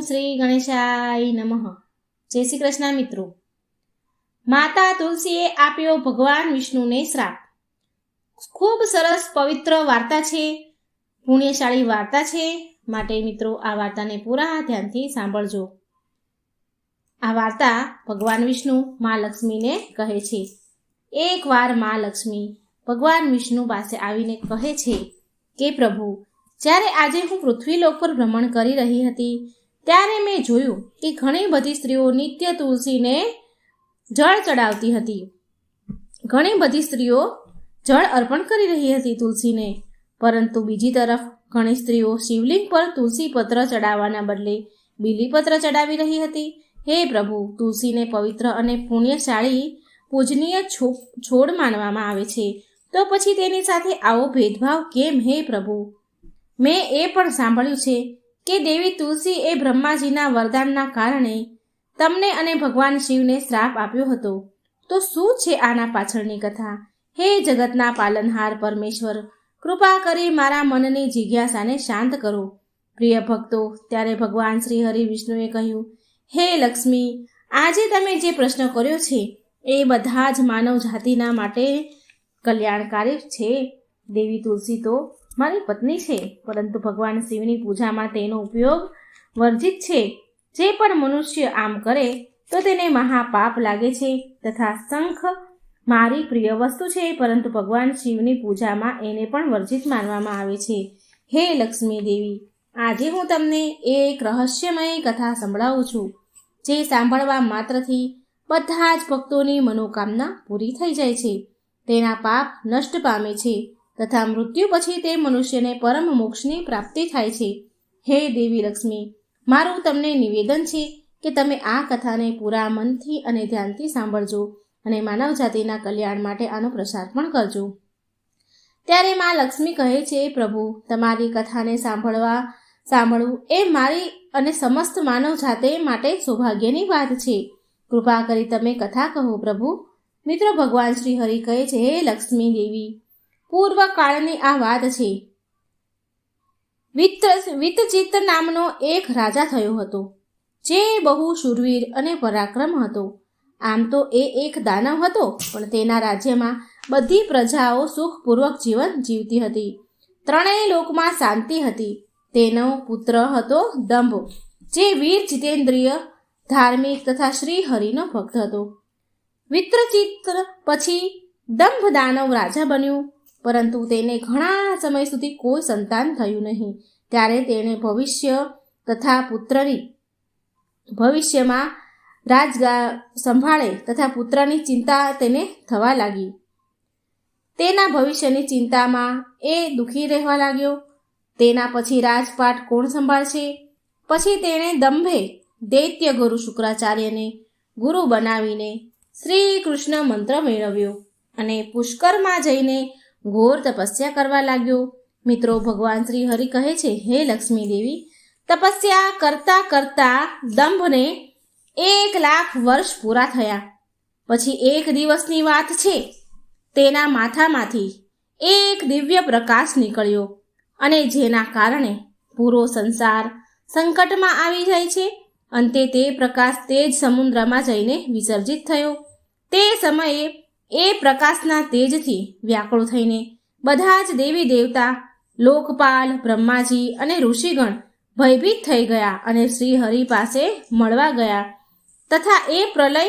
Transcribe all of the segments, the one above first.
શ્રી ગણેશાય નમઃ. જય શ્રી કૃષ્ણ મિત્રો. માતા તુલસીએ આપ્યો ભગવાન વિષ્ણુને શ્રાપ. ખૂબ સરસ પવિત્ર વાર્તા છે, પુણ્યશાળી વાર્તા છે. માટે મિત્રો આ વાર્તાને પૂરા ધ્યાનથી સાંભળજો. આ વાર્તા ભગવાન વિષ્ણુ મા લક્ષ્મીને કહે છે. એકવાર મા લક્ષ્મી ભગવાન વિષ્ણુ પાસે આવીને કહે છે કે પ્રભુ, જ્યારે આજે હું પૃથ્વી લોક પર ભ્રમણ કરી રહી હતી ત્યારે મેં જોયું કે ઘણી બધી સ્ત્રીઓ નિત્ય તુલસીને જળ ચડાવતી હતી. ઘણી બધી સ્ત્રીઓ જળ અર્પણ કરી રહી હતી તુલસીને, પરંતુ બીજી તરફ ઘણી સ્ત્રીઓ શિવલિંગ પર તુલસી પત્ર ચડાવવાના બદલે બીલીપત્ર ચડાવી રહી હતી. હે પ્રભુ, તુલસીને પવિત્ર અને પુણ્યશાળી પૂજનીય છોડ માનવામાં આવે છે. તો પછી તેની સાથે આવો ભેદભાવ કેમ હે પ્રભુ? મેં એ પણ સાંભળ્યું છે કે દેવી તુલસી એ બ્રહ્માજીના વરદાનના કારણે તમને અને ભગવાન શિવને શ્રાપ આપ્યો હતો. તો શું છે આના પાછળની કથા? હે જગતના પાલનહાર પરમેશ્વર, કૃપા કરી મારા મનની જિજ્ઞાસાને શાંત કરો. પ્રિય ભક્તો, ત્યારે ભગવાન શ્રી હરિ વિષ્ણુએ કહ્યું, હે લક્ષ્મી, આજે તમે જે પ્રશ્ન કર્યો છે, એ બધા જ માનવ જાતિના માટે કલ્યાણકારી છે. દેવી તુલસી તો મારી પત્ની છે, પરંતુ ભગવાન શિવની પૂજામાં તેનો ઉપયોગ વર્જિત છે. જે પણ મનુષ્ય આમ કરે, તો તેને મહાપાપ લાગે છે તથા શંખ મારી પ્રિય વસ્તુ છે, પરંતુ ભગવાન શિવની પૂજામાં એને પણ વર્જિત માનવામાં આવે છે. હે લક્ષ્મી દેવી, આજે હું તમને એક રહસ્યમય કથા સંભળાવું છું, જે સાંભળવા માત્રથી બધા જ ભક્તોની મનોકામના પૂરી થઈ જાય છે. તેના પાપ નષ્ટ પામે છે. તથા મૃત્યુ પછી તે મનુષ્યને પરમ મોક્ષની પ્રાપ્તિ થાય છે. હે દેવી લક્ષ્મી, મારું તમને નિવેદન છે કે તમે આ કથાને પૂરા મનથી અને ધ્યાનથી સાંભળજો અને માનવ જાતિના કલ્યાણ માટે આનો પ્રસાર પણ કરજો. ત્યારે માં લક્ષ્મી કહે છે, પ્રભુ, તમારી કથાને સાંભળવા, સાંભળવું એ મારી અને સમસ્ત માનવ જાતે માટે સૌભાગ્યની વાત છે. કૃપા કરી તમે કથા કહો પ્રભુ. મિત્રો, ભગવાન શ્રી હરિ કહે છે, હે લક્ષ્મી દેવી પૂર્વ કાળની આ વાત છે. વિત્તચિત્ત નામનો એક રાજા થયો હતો, જે બહુ શૂરવીર અને પરાક્રમ હતો. આમ તો એ એક દાનવ હતો, પણ તેના રાજ્યમાં બધી પ્રજાઓ સુખપૂર્વક જીવન જીવતી હતી. ત્રણેય લોકમાં શાંતિ હતી. તેનો પુત્ર હતો દંભ, જે વીર જીતેન્દ્રિય, ધાર્મિક તથા શ્રી હરિનો ભક્ત હતો. વિત્રચિત્ર પછી દંભ દાનવ રાજા બન્યું. પરંતુ તેને ઘણા સમય સુધી કોઈ સંતાન થયું નહીં. ત્યારે તેણે ભવિષ્ય તથા પુત્રની, ભવિષ્યમાં રાજગા સંભાળે તથા પુત્રની ચિંતા તેને થવા લાગી. તેના ભવિષ્યની ચિંતામાં એ દુઃખી રહેવા લાગ્યો. તેના પછી રાજપાટ કોણ સંભાળશે? પછી તેણે દંભે દૈત્ય ગુરુ શુક્રાચાર્યને ગુરુ બનાવીને શ્રી કૃષ્ણ મંત્ર મેળવ્યો અને પુષ્કરમાં જઈને ઘોર તપસ્યા કરવા લાગ્યો. મિત્રો, ભગવાન શ્રી હરિ કહે છે, હે લક્ષ્મી દેવી, તપસ્યા કરતા કરતા દંભને એક લાખ વર્ષ પૂરા થયા. પછી એક દિવસની વાત છે, તેના માથામાંથી એક દિવ્ય પ્રકાશ નીકળ્યો અને જેના કારણે પૂરો સંસાર સંકટમાં આવી જાય છે. અંતે તે પ્રકાશ તે જ સમુદ્રમાં જઈને વિસર્જિત થયો. તે સમયે એ પ્રકાશના તેજથી વ્યાકુળ થઈને બધા જ દેવી દેવતા, લોકપાલ, બ્રહ્માજી અને ઋષિગણ ભયભીત થઈ ગયા અને શ્રી હરિ પાસે મળવા ગયા. તથા એ પ્રલય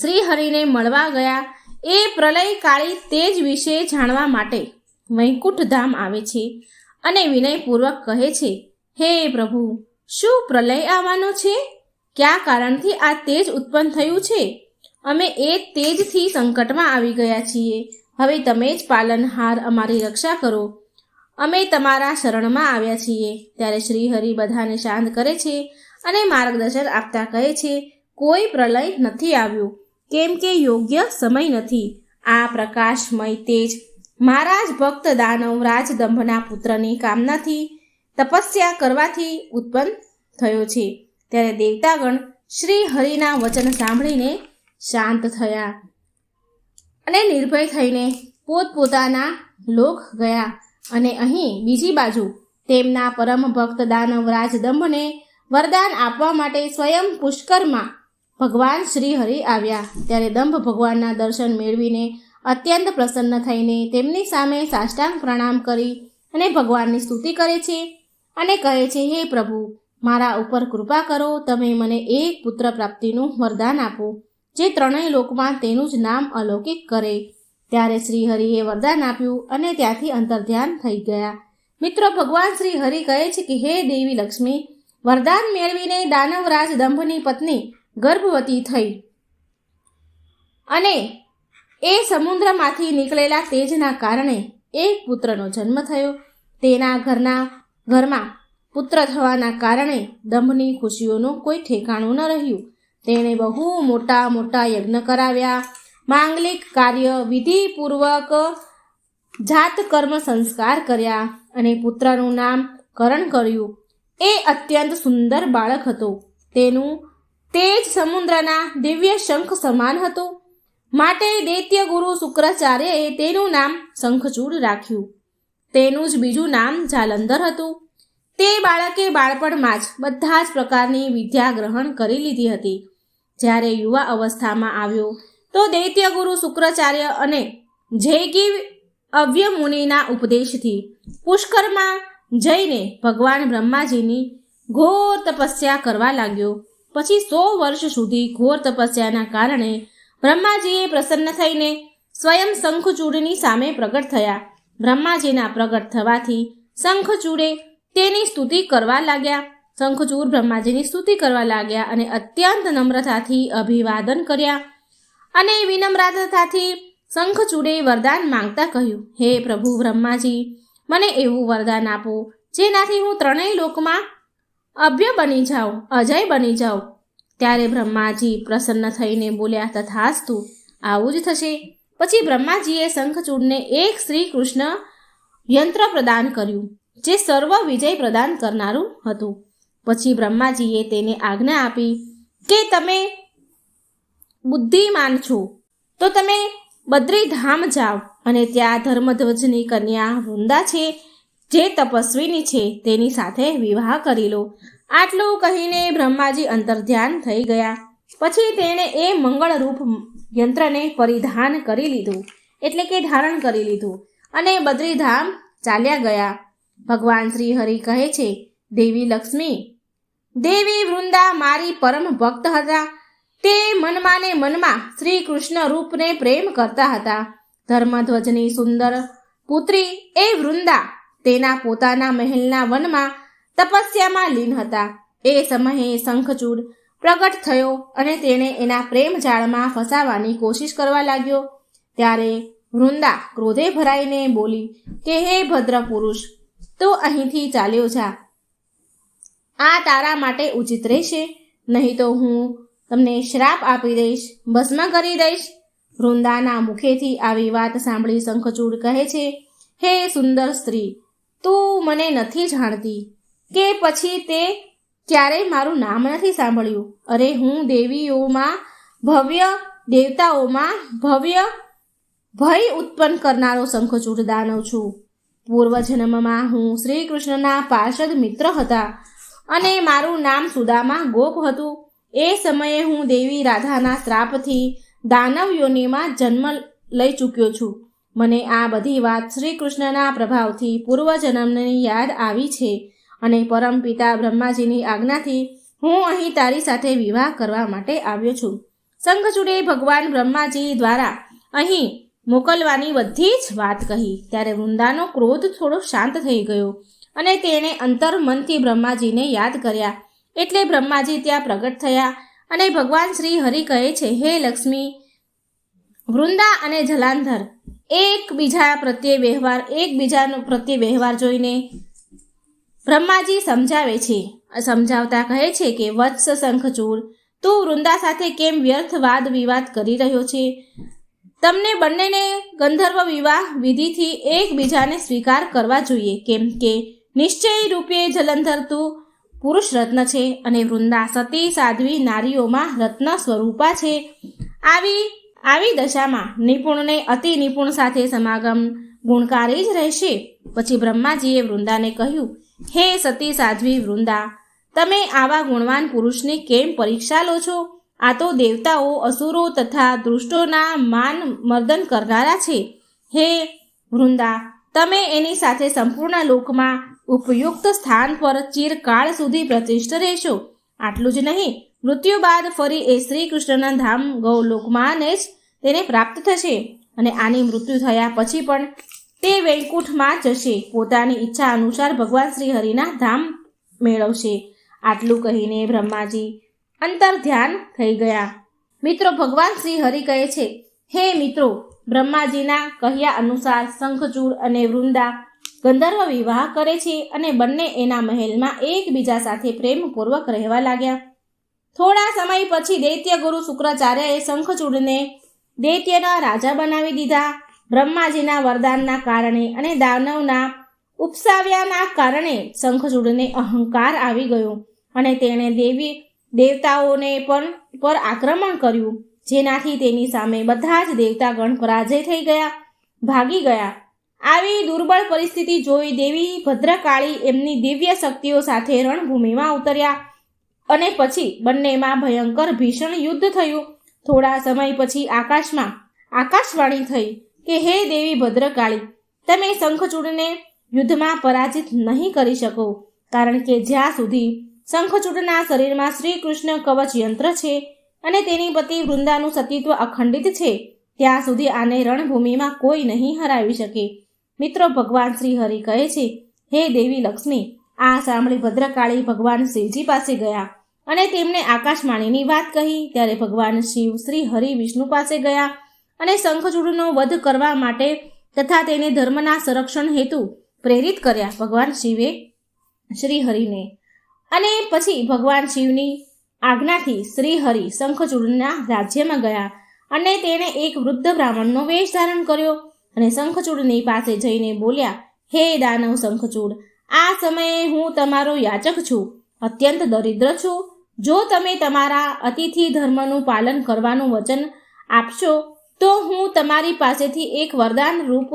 શ્રી હરિને મળવા ગયા. એ પ્રલયકાળી તેજ વિશે જાણવા માટે વૈકુંઠ ધામ આવે છે અને વિનયપૂર્વક કહે છે, હે પ્રભુ, શું પ્રલય આવવાનો છે? કયા કારણથી આ તેજ ઉત્પન્ન થયું છે? અમે એ તેજથી સંકટમાં આવી ગયા છીએ. હવે તમે જ પાલનહાર અમારી રક્ષા કરો. અમે તમારા શરણમાં આવ્યા છીએ. ત્યારે શ્રી હરિ બધાને શાંત કરે છે અને માર્ગદર્શન આપતા કહે છે, કોઈ પ્રલય નથી આવ્યું. કેમ કે યોગ્ય સમય નથી. આ પ્રકાશમય તેજ મારા જ ભક્ત દાનવ રાજદંભના પુત્રની કામનાથી તપસ્યા કરવાથી ઉત્પન્ન થયો છે. ત્યારે દેવતાગણ શ્રી હરિના વચન સાંભળીને શાંત થયા અને નિર્ભય થઈને પોતપોતાના લોક ગયા અને અહીં બીજી બાજુ તેમના પરમ ભક્ત દાનવ રાજદંભને વરદાન આપવા માટે સ્વયં પુષ્કરમાં ભગવાન શ્રી હરિ આવ્યા. ત્યારે દંભ ભગવાનના દર્શન મેળવીને અત્યંત પ્રસન્ન થઈને તેમની સામે સાષ્ટાંગ પ્રણામ કરી અને ભગવાનની સ્તુતિ કરે છે અને કહે છે, હે પ્રભુ, મારા ઉપર કૃપા કરો, તમે મને એક પુત્ર પ્રાપ્તિનું વરદાન આપો. જે ત્રણેય લોકમાં તેનું જ નામ અલૌકિક કરે. ત્યારે શ્રી હરિએ વરદાન આપ્યું અને ત્યાંથી અંતર્ધ્યાન થઈ ગયા. મિત્રો ભગવાન શ્રી હરિ કહે છે કે, હે દેવી લક્ષ્મી, વરદાન મેળવીને દાનવરાજ દંભની પત્ની ગર્ભવતી થઈ. અને એ સમુદ્રમાંથી નીકળેલા તેજના કારણે એક પુત્રનો જન્મ થયો. તેના ઘરના ઘરમાં પુત્ર થવાના કારણે દંભની ખુશીઓનું કોઈ ઠેકાણું ન રહ્યું. તેણે બહુ મોટા મોટા યજ્ઞ કરાવ્યા. માંગલિક કાર્ય વિધિપૂર્વક જાત કર્મ સંસ્કાર કર્યા અને પુત્રનું નામ કરણ કર્યું. એ અત્યંત સુંદર બાળક હતો. તેનું તેજ સમુદ્રના દિવ્ય શંખ સમાન હતું. માટે દૈત્ય ગુરુ શુક્રાચાર્યએ તેનું નામ શંખચૂડ રાખ્યું. તેનું જ બીજું નામ જાલંધર હતું. તે બાળકે બાળપણમાં જ બધા જ પ્રકારની વિદ્યા ગ્રહણ કરી લીધી હતી. જ્યારે યુવા અવસ્થામાં આવ્યો, તો દૈત્યગુરુ શુક્રાચાર્ય અને જયગી અવ્ય મુનિના ઉપદેશથી પુષ્કરમાં જઈને ભગવાન બ્રહ્માજીની ઘોર તપસ્યા કરવા લાગ્યો. પછી સો વર્ષ સુધી ઘોર તપસ્યાના કારણે બ્રહ્માજીએ પ્રસન્ન થઈને સ્વયં શંખચૂડની સામે પ્રગટ થયા. બ્રહ્માજીના પ્રગટ થવાથી શંખચૂડે તેની સ્તુતિ કરવા લાગ્યા. શંખચૂડ બ્રહ્માજીની સ્તુતિ કરવા લાગ્યા અને અત્યંત નમ્રતાથી અભિવાદન કર્યા. અને વિનમ્રતાથી શંખચૂડે વરદાન માંગતા કહ્યું, હે પ્રભુ બ્રહ્માજી, મને એવું વરદાન આપો, જેનાથી હું ત્રણેય લોકમાં અભ્ય બની જાઉં, અજય બની જાઉં. ત્યારે બ્રહ્માજી પ્રસન્ન થઈને બોલ્યા, તથાસ્તુ, આવું જ થશે. પછી બ્રહ્માજીએ શંખચૂડને એક શ્રી કૃષ્ણ યંત્ર પ્રદાન કર્યું, જે સર્વ વિજય પ્રદાન કરનારું હતું. પછી બ્રહ્માજીએ તેને આજ્ઞા આપી કે તમે બુદ્ધિમાન છો, તો તમે બદ્રીધામ જાઓ અને ત્યાં ધર્મધ્વજની કન્યા વૃંદા છે, જે તપસ્વીની છે, તેની સાથે વિવાહ કરી લો. આટલું કહીને બ્રહ્માજી અંતર્ધ્યાન થઈ ગયા. પછી તેણે એ મંગળરૂપ યંત્રને પરિધાન કરી લીધું, એટલે કે ધારણ કરી લીધું અને બદ્રીધામ ચાલ્યા ગયા. ભગવાન શ્રી હરિ કહે છે, દેવી લક્ષ્મી દેવી વૃંદા મારી પરમ ભક્ત હતા. તે મનમાં ને મનમાં શ્રી કૃષ્ણ રૂપને પ્રેમ કરતા હતા. ધર્મધ્વજની સુંદર પુત્રી એ વૃંદા તેના પોતાના મહેલના વનમાં તપસ્યામાં લીન હતા. એ સમયે શંખચૂડ પ્રગટ થયો અને તેણે એના પ્રેમ જાળમાં ફસાવાની કોશિશ કરવા લાગ્યો. ત્યારે વૃંદા ક્રોધે ભરાઈને બોલી, કે હે ભદ્ર પુરુષ તું અહીંથી ચાલ્યો જા. આ તારા માટે ઉચિત રહેશે. નહીં તો હું તમને શ્રાપ આપી દઈશ, ભસ્મ કરી દઈશ. વૃંદાના મુખેથી આવી વાત સાંભળી શંખચૂડ કહે છે, હે સુંદર સ્ત્રી, તું મને નથી જાણતી કે પછી તે ક્યારેય મારું નામ નથી સાંભળ્યું? અરે હું દેવીઓમાં ભવ્ય દેવતાઓમાં ભવ્ય ભય ઉત્પન્ન કરનારો શંખચૂડ દાનવ છું. પૂર્વજન્મમાં હું શ્રી કૃષ્ણના પાર્ષદ મિત્ર હતા. અને મારું નામ સુદામા ગોપ હતું. એ સમયે હું દેવી રાધાના શ્રાપથી દાનવ યોનિમાં જન્મ લઈ ચૂક્યો છું. મને આ બધી વાત શ્રી કૃષ્ણના પ્રભાવથી પૂર્વજન્મની યાદ આવી છે અને પરમપિતા બ્રહ્માજીની આજ્ઞાથી હું અહીં તારી સાથે વિવાહ કરવા માટે આવ્યો છું. શંખચૂડે ભગવાન બ્રહ્માજી દ્વારા અહીં મોકલવાની બધી જ વાત કહી. ત્યારે વૃંદાનો ક્રોધ થોડો શાંત થઈ ગયો. અને તેણે અંતર્મનથી બ્રહ્માજીને યાદ કર્યા. એટલે બ્રહ્માજી ત્યાં પ્રગટ થયા અને ભગવાન શ્રી હરિ કહે છે, હે લક્ષ્મી, વૃંદા અને જલાંધર, એકબીજા પ્રત્યે વ્યવહાર, એકબીજાનો પ્રત્યે વ્યવહાર જોઈને બ્રહ્માજી સમજાવે છે. સમજાવતા કહે છે કે, વત્સ શંખચૂડ તું વૃંદા સાથે કેમ વ્યર્થ વાદ વિવાદ કરી રહ્યો છે? તમને બંનેને ગંધર્વ વિવાહ વિધિથી એકબીજાને સ્વીકાર કરવા જોઈએ. કેમ કે નિશ્ચય રૂપે જલંધરતું પુરુષ રત્ન છે અને વૃંદા સતી સાધ્વી નારીઓમાં રત્ન સ્વરૂપા છે. આવી આવી દશામાં નિપુણને અતિ નિપુણ સાથે સમાગમ ગુણકારી જ રહેશે. પછી બ્રહ્માજીએ વૃંદાને કહ્યું, હે સતી સાધ્વી વૃંદા, તમે આવા ગુણવાન પુરુષની કેમ પરીક્ષા લો છો? આ તો દેવતાઓ, અસુરો તથા દૃષ્ટોના માન મર્દન કરનારા છે. હે વૃંદા, તમે એની સાથે સંપૂર્ણ લોકમાં ઉપયુક્ત સ્થાન પર ચિરકાળ સુધી પ્રતિષ્ઠ રહેશો. આટલું જ નહીં, મૃત્યુ બાદ ફરી એ શ્રી કૃષ્ણના ધામ ગૌલોકમાં જ તેને પ્રાપ્ત થશે અને આની મૃત્યુ થયા પછી પણ તે વૈકુંઠમાં જશે. પોતાની ઈચ્છા અનુસાર ભગવાન શ્રી હરિના ધામ મેળવશે. આટલું કહીને બ્રહ્માજી અંતર ધ્યાન થઈ ગયા. મિત્રો, ભગવાન શ્રી હરિ કહે છે, હે મિત્રો, બ્રહ્માજીના કહ્યા અનુસાર શંખચૂડ અને વૃંદા ગંધર્વ વિવાહ કરે છે અને બંને એના મહેલમાં એકબીજા સાથે પ્રેમપૂર્વક રહેવા લાગ્યા. થોડા સમય પછી દૈત્ય ગુરુ શુક્રાચાર્યએ શંખચૂડને દૈત્યના રાજા બનાવી દીધા. બ્રહ્માજીના વરદાનના કારણે અને દાનવના ઉપસાવ્યાના કારણે શંખચૂડને અહંકાર આવી ગયો અને તેણે દેવી દેવતાઓને પણ પર આક્રમણ કર્યું. જેનાથી તેની સામે બધા જ દેવતાગણ પરાજય થઈ ગયા, ભાગી ગયા. આવી દુર્બળ પરિસ્થિતિ જોઈ દેવી ભદ્રકાળી એમની દિવ્ય શક્તિઓ સાથે રણભૂમિમાં ઉતર્યા. અને પછી બંનેમાં ભયંકર ભીષણ યુદ્ધ થયું. થોડા સમય પછી આકાશમાં આકાશવાણી થઈ કે, હે દેવી ભદ્રકાળી, તમે શંખચૂડને યુદ્ધમાં પરાજિત નહીં કરી શકો. કારણ કે જ્યાં સુધી શંખચૂડના શરીરમાં શ્રી કૃષ્ણ કવચ યંત્ર છે અને તેની પતિ વૃંદાનું સતીત્વ અખંડિત છે, ત્યાં સુધી આને રણભૂમિમાં કોઈ નહીં હરાવી શકે. મિત્રો ભગવાન શ્રી હરિ કહે છે, હે દેવી લક્ષ્મી, આ સાંભળી ભદ્રકાળી ભગવાન શિવજી પાસે ગયા અને તેમને આકાશવાણીની વાત કહી. ત્યારે ભગવાન શિવ શ્રી હરિ વિષ્ણુ પાસે ગયા અને શંખચૂડનો વધ કરવા માટે તથા તેને ધર્મના સંરક્ષણ હેતુ પ્રેરિત કર્યા ભગવાન શિવે શ્રી હરિને અને પછી ભગવાન શિવની આજ્ઞાથી શ્રી હરિ શંખચૂડના રાજ્યમાં ગયા અને તેણે એક વૃદ્ધ બ્રાહ્મણનો વેશ ધારણ કર્યો. અને શંખચૂડની પાસે જઈને બોલ્યા, હે દાનવ શંખચૂડ, આ સમયે હું તમારો યાચક છું, અત્યંત દરિદ્ર છું. જો તમે તમારા અતિથિ ધર્મનું પાલન કરવાનું વચન આપશો, તો હું તમારી પાસેથી એક વરદાન રૂપ,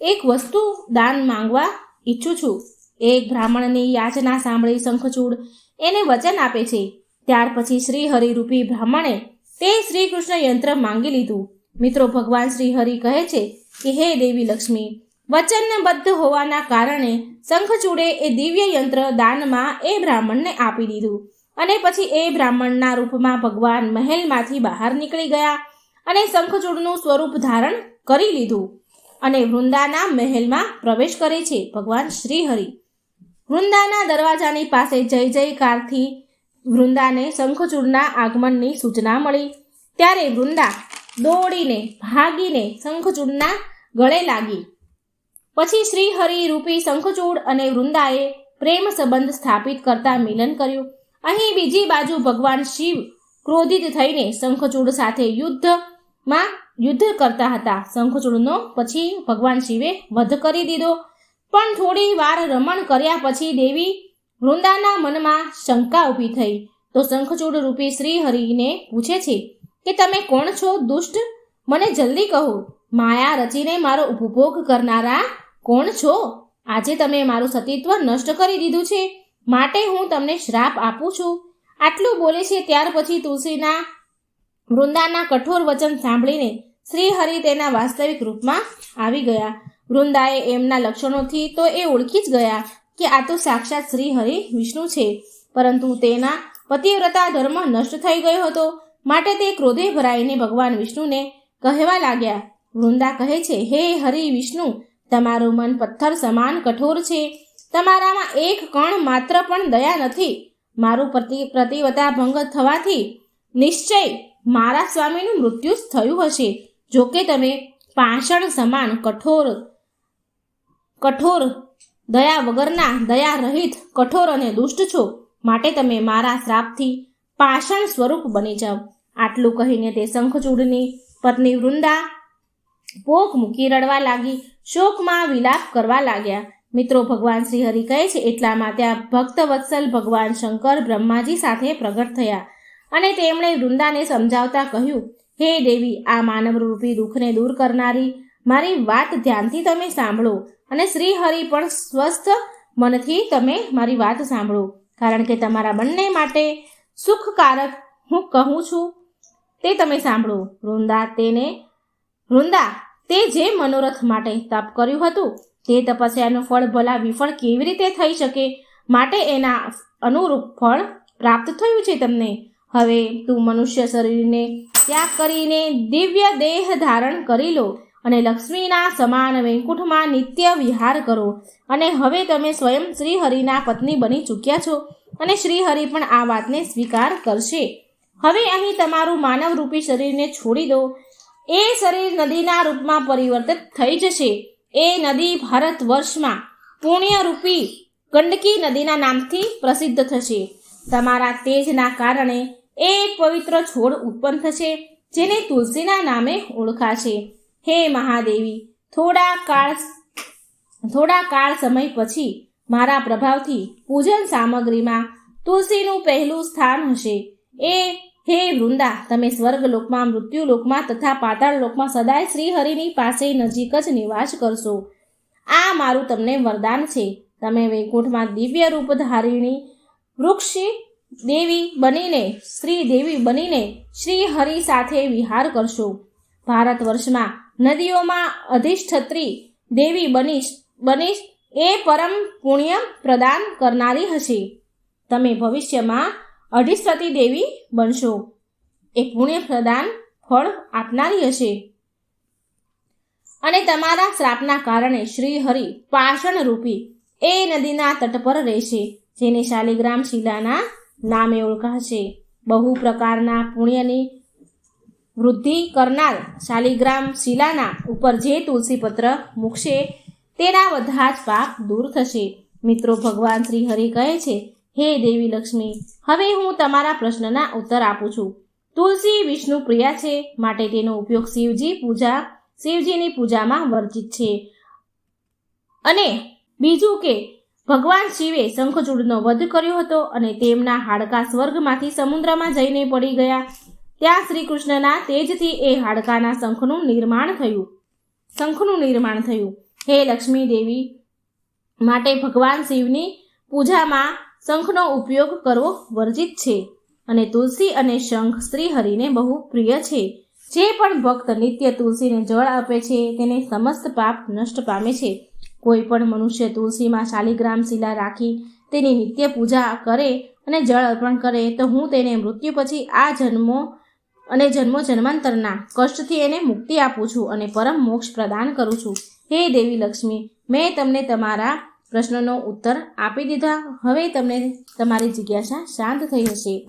એક વસ્તુ દાન માંગવા ઈચ્છું છું. એક બ્રાહ્મણની યાચના સાંભળી શંખચૂડ એને વચન આપે છે. ત્યાર પછી શ્રી હરિરૂપી બ્રાહ્મણે તે શ્રી કૃષ્ણ યંત્ર માંગી લીધું. મિત્રો, ભગવાન શ્રી હરિ કહે છે કે હે દેવી લક્ષ્મી વચનબદ્ધ હોવાના કારણે શંખચૂડે એ દિવ્ય યંત્ર દાનમાં એ બ્રાહ્મણને આપી દીધું. અને પછી એ બ્રાહ્મણના રૂપમાં ભગવાન મહેલમાંથી બહાર નીકળી ગયા અને શંખચૂડનું સ્વરૂપ ધારણ કરી લીધું અને વૃંદાના મહેલમાં પ્રવેશ કરે છે ભગવાન શ્રી હરિ વૃંદાના દરવાજાની પાસે જય જયકારથી વૃંદાને શંખચૂડના આગમનની સૂચના મળી. ત્યારે વૃંદા દોડીને, ભાગીને શંખચૂડના ગળે લાગી. પછી શ્રી હરિ રૂપી શંખચૂડ અને વૃંદાએ પ્રેમ સંબંધ સ્થાપિત કરતા મિલન કર્યું. અહીં બીજી બાજુ ભગવાન શિવ ક્રોધિત થઈને શંખચૂડ સાથે યુદ્ધમાં યુદ્ધ કરતા હતા. શંખચૂડનો પછી ભગવાન શિવે વધ કરી દીધો. પણ થોડી વાર રમણ કર્યા પછી દેવી વૃંદાના મનમાં શંકા ઊભી થઈ. તો શંખચૂડ રૂપી શ્રી હરિને પૂછે છે કે તમે કોણ છો, દુષ્ટ? મને જલ્દી કહો. માયા રચીને મારો ઉપભોગ કરનારા કોણ છો? આજે તમે મારું સતીત્વ નષ્ટ કરી દીધું છે. માટે હું તમને શ્રાપ આપું છું. આટલું બોલે છે ત્યાર પછી તુલસીના વૃંદાના કઠોર વચન સાંભળીને શ્રી હરિ તેના વાસ્તવિક રૂપમાં આવી ગયા. વૃંદાએ એમના લક્ષણોથી તો એ ઓળખી જ ગયા કે આ તો સાક્ષાત શ્રી હરિ વિષ્ણુ છે. પરંતુ તેના પતિવ્રતા ધર્મ નષ્ટ થઈ ગયો હતો. માટે તે ક્રોધે ભરાઈને ભગવાન વિષ્ણુને કહેવા લાગ્યા વૃંદા કહે છે, હે હરિ વિષ્ણુ, તમારું મન પથ્થર સમાન કઠોર છે. તમારામાં એક કણ માત્ર પણ દયા નથી. મારું પ્રતિ, પ્રતિવતા ભંગ થવાથી નિશ્ચય મારા સ્વામીનું મૃત્યુ થયું હશે. જોકે તમે પાષણ સમાન કઠોર કઠોર દયા વગરના દયા રહિત કઠોર અને દુષ્ટ છો. માટે તમે મારા શ્રાપથી પાષણ સ્વરૂપ બની જાઓ. આટલું કહીને તે શંખચૂડની પત્ની વૃંદા પોક મૂકી રડવા લાગી, શોકમાં વિલાપ કરવા લાગ્યા. મિત્રો, ભગવાન શ્રી હરિ કહે છે, એટલામાં ત્યાં ભક્ત વત્સલ ભગવાન શંકર બ્રહ્માજી સાથે પ્રગટ થયા અને તેમણે વૃંદાને સમજાવતા કહ્યું, હે દેવી, આ માનવરૂપી દુઃખને દૂર કરનારી, મારી વાત ધ્યાનથી તમે સાંભળો અને શ્રી હરિ પણ સ્વસ્થ મનથી તમે મારી વાત સાંભળો. કારણ કે તમારા બંને માટે સુખકારક હું કહું છું, તે તમે સાંભળો. વૃંદા તેને, વૃંદા તે જે મનોરથ માટે તપ કર્યું હતું, તે તપસ્યાનું ફળ ભલા વિફળ કેવી રીતે થઈ શકે? માટે એના અનુરૂપ ફળ પ્રાપ્ત થયું છે તમને. હવે તું મનુષ્ય શરીરને ત્યાગ કરીને દિવ્ય દેહ ધારણ કરી લો અને લક્ષ્મીના સમાન વૈકુંઠમાં નિત્ય વિહાર કરો. અને હવે તમે સ્વયં શ્રીહરિના પત્ની બની ચૂક્યા છો અને શ્રીહરિ પણ આ વાતને સ્વીકાર કરશે. હવે અહીં તમારું માનવરૂપી શરીરને છોડી દો. એ શરીર નદીના રૂપમાં પરિવર્તિત થઈ જશે. એ નદી ભારત વર્ષમાં પુણ્યરૂપી ગંડકી નદીના નામથી પ્રસિદ્ધ થશે. તમારા તેજના કારણે એક પવિત્ર છોડ ઉત્પન્ન થશે, જેને તુલસીના નામે ઓળખાશે. હે મહાદેવી, થોડા કાળ થોડા કાળ સમય પછી મારા પ્રભાવથી પૂજન સામગ્રીમાં તુલસીનું પહેલું સ્થાન હશે. એ હે વૃંદા, તમે સ્વર્ગલોકમાં, મૃત્યુલોકમાં તથા પાતાળલોકમાં સદાય શ્રીહરિની પાસે નજીક જ નિવાસ કરશો. આ મારું તમને વરદાન છે. તમે વૈકુંઠમાં દિવ્ય રૂપ ધારીણી વૃક્ષ દેવી બનીને શ્રી દેવી બનીને શ્રી હરિ સાથે વિહાર કરશો. ભારત વર્ષમાં નદીઓમાં અધિષ્ઠત્રી દેવી બનીશ બનીશ એ પરમ પુણ્ય પ્રદાન કરનારી હશે. તમે ભવિષ્યમાં અધિષ્ઠતી દેવી બનશો. એ પુણ્ય પ્રદાન ફળ આપનારી હશે. અને તમારા શ્રાપના કારણે શ્રી હરિ પાષણ રૂપી એ નદીના તટ પર રહેશે, જેને શાલિગ્રામ શિલાના નામે ઓળખાશે. બહુ પ્રકારના પુણ્યની વૃદ્ધિ કરનાર શાલિગ્રામ શિલાના ઉપર જે તુલસી પત્ર મૂકશે, તેના બધા જ પાપ દૂર થશે. મિત્રો, ભગવાન શ્રી હરિ કહે છે હે દેવી લક્ષ્મી, હવે હું તમારા પ્રશ્નના ઉત્તર આપું છું. તુલસી વિષ્ણુ પ્રિયા છે, માટે તેનો ઉપયોગ શિવજી પૂજા, શિવજીની પૂજામાં વર્જિત છે. અને બીજું કે, ભગવાન શિવે શંખચૂડનો વધ કર્યો હતો અને તેમના હાડકા સ્વર્ગમાંથી સમુદ્રમાં જઈને પડી ગયા. ત્યાં શ્રી કૃષ્ણના તેજથી એ હાડકાના શંખનું નિર્માણ થયું. શંખનું નિર્માણ થયું. હે લક્ષ્મી દેવી, માટે ભગવાન શિવની પૂજામાં શંખનો ઉપયોગ કરવો વર્જિત છે અને તુલસી અને શંખ શ્રીહરિને બહુ પ્રિય છે. જે પણ ભક્ત નિત્ય તુલસીને જળ આપે છે, તેને સમસ્ત પાપ નષ્ટ પામે છે. કોઈ પણ મનુષ્ય તુલસીમાં શાલિગ્રામ શિલા રાખી તેની નિત્ય પૂજા કરે અને જળ અર્પણ કરે, તો હું તેને મૃત્યુ પછી આ જન્મો અને જન્મો જન્માંતરના કષ્ટથી એને મુક્તિ આપું છું અને પરમ મોક્ષ પ્રદાન કરું છું. હે દેવી લક્ષ્મી, મેં તમને તમારા પ્રશ્નનો ઉત્તર આપી દીધા. હવે તમને તમારી જિજ્ઞાસા શાંત થઈ હશે.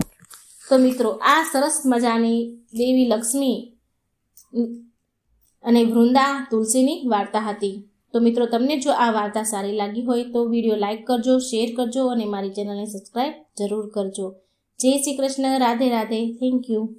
તો મિત્રો, આ સરસ મજાની દેવી લક્ષ્મી અને વૃંદા તુલસીની વાર્તા હતી. તો મિત્રો, તમને જો આ વાર્તા સારી લાગી હોય તો વીડિયો લાઇક કરજો, શેર કરજો અને મારી ચેનલને સબસ્ક્રાઈબ જરૂર કરજો. જય શ્રી કૃષ્ણ. રાધે રાધે. Thank you.